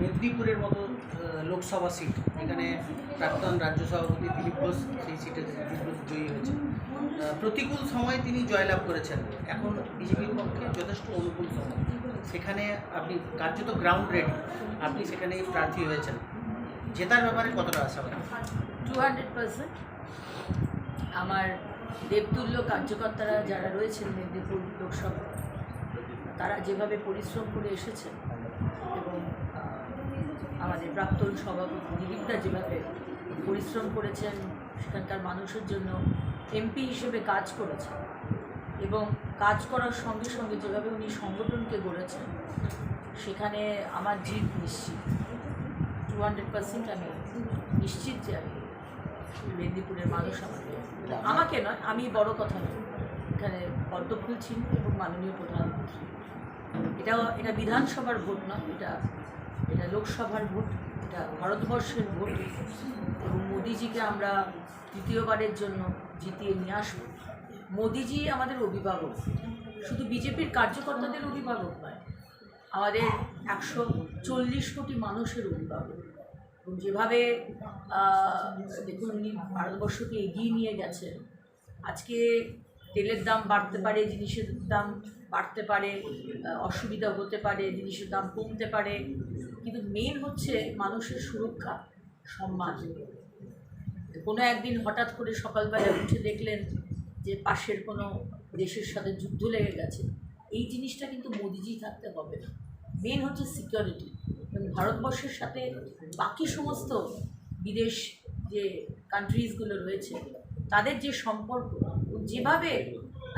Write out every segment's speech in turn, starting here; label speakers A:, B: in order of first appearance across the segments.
A: মেদিনীপুরের মতো লোকসভা সিট এখানে প্রাক্তন রাজ্য সভাপতি দিলীপ ঘোষ সেই সিটে দিলীপ ঘোষ জয়ী হয়েছে প্রতিকূল সময়ে তিনি জয়লাভ করেছেন। এখন বিজেপির পক্ষে যথেষ্ট অনুকূল সময়। সেখানে আপনি কার্যত গ্রাউন্ড রেডি আপনি সেখানে প্রার্থী হয়েছেন। জেতার ব্যাপারে কতটা আশাবাদী
B: টু হান্ড্রেড পার্সেন্ট আমার দেবতুল্য কার্যকর্তারা যারা রয়েছেন মেদিনীপুর লোকসভা, তারা যেভাবে পরিশ্রম করে এসেছেন, এবং আমাদের প্রাক্তন সভাপতি দিলীপদা যেভাবে পরিশ্রম করেছেন, সেখানকার মানুষের জন্য এমপি হিসেবে কাজ করেছেন এবং কাজ করার সঙ্গে সঙ্গে যেভাবে উনি সংগঠনকে গড়েছেন, সেখানে আমার জিত নিশ্চিত। টু হান্ড্রেড পার্সেন্ট আমি নিশ্চিত যে আমি মেদিনীপুরের মানুষ আমাকে আমাকে নয়, আমি বড় কথা নয়। এখানে পদ্মফুল ছিল এবং মাননীয় প্রধানমন্ত্রী। এটা এটা বিধানসভার ভোট নয়, এটা এটা লোকসভার ভোট, এটা ভারতবর্ষের ভোট। এবং মোদিজিকে আমরা তৃতীয়বারের জন্য জিতিয়ে নিয়ে আসব। মোদিজি আমাদের অভিভাবক। শুধু বিজেপির কার্যকর্তাদের অভিভাবক নয়, আমাদের একশো চল্লিশ কোটি মানুষের অভিভাবক। এবং যেভাবে দেখুন, উনি ভারতবর্ষকে এগিয়ে নিয়ে গেছেন। আজকে তেলের দাম বাড়তে পারে, জিনিসের দাম বাড়তে পারে অসুবিধা হতে পারে, জিনিসের দাম কমতে পারে। কিন্তু মেন হচ্ছে মানুষের সুরক্ষা, সম্মান। কোনো একদিন হঠাৎ করে সকালবেলা উঠে দেখলেন যে পাশের কোনো দেশের সাথে যুদ্ধ লেগে গেছে, এই জিনিসটা কিন্তু মোদিজি থাকতে হবে না। মেন হচ্ছে সিকিউরিটি এবং ভারতবর্ষের সাথে বাকি সমস্ত বিদেশ যে কান্ট্রিজগুলো রয়েছে, তাদের যে সম্পর্ক যেভাবে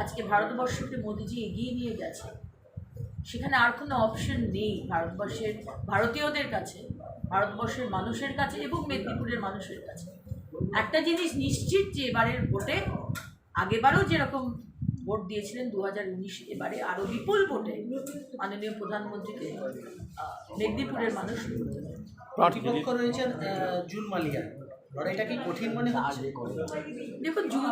B: আজকে ভারতবর্ষকে মোদিজি এগিয়ে নিয়ে গেছে সেখানে আর কোনো অপশন নেই ভারতবর্ষের ভারতীয়দের কাছে ভারতবর্ষের মানুষের কাছে এবং মেদিনীপুরের মানুষের কাছে। একটা জিনিস নিশ্চিত যে এবারের ভোটে আগেবারও যেরকম ভোট দিয়েছিলেন দু হাজার উনিশ এবারে আরও বিপুল ভোটে মাননীয় প্রধানমন্ত্রীকে মেদিনীপুরের মানুষ
A: প্রতিপক্ষ রয়েছেন জুন মালিয়া লড়াইটা কি কঠিন মনে হচ্ছে?
B: দেখুন জুন